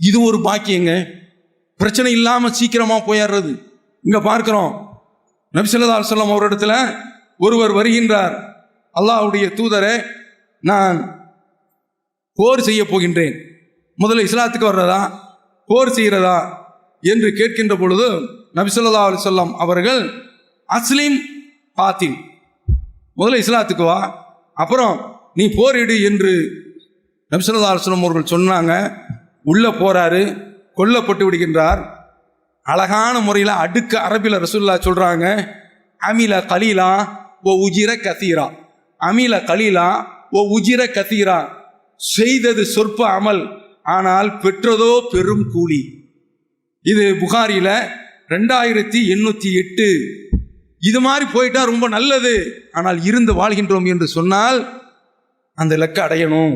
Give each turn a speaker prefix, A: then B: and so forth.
A: இது ஒரு பாக்கியங்க. பிரச்சனை இல்லாமல் சீக்கிரமாக போயிடுறது. இங்கே பார்க்குறோம். நபிசல்லா சொல்லம் இடத்துல ஒருவர் வருகின்றார். அல்லாஹுடைய தூதரை நான் போர் செய்ய போகின்றேன். முதல்ல இஸ்லாத்துக்கு வர்றதா? போர் செய்கிறதா என்று கேட்கின்ற பொழுது நபிசல்லா அலுவலம் அவர்கள் அஸ்லீம் பாத்தின் முதல்ல இஸ்லாத்துக்கு வா. அப்புறம் நீ போரிடு என்று நபிசல்லா அலுவலம் அவர்கள் சொன்னாங்க. உள்ளே போகிறாரு கொல்லப்பட்டு விடுகின்றார். அழகான முறையில் அடுக்க அரபியில் ரசூல்லா சொல்கிறாங்க அமில கலீலா ஓ உஜிர கசீரா. அமில கலீலா ஓ உஜிர கசீரா. செய்தது சொற்ப அமல் ஆனால் பெற்றதோ பெரும் கூலி. இது புகாரியில் ரெண்டாயிரத்தி எண்ணூற்றி எட்டு. இது மாதிரி போயிட்டா ரொம்ப நல்லது ஆனால் இருந்து வாழ்கின்றோம் என்று சொன்னால் அந்த இலக்கை அடையணும்.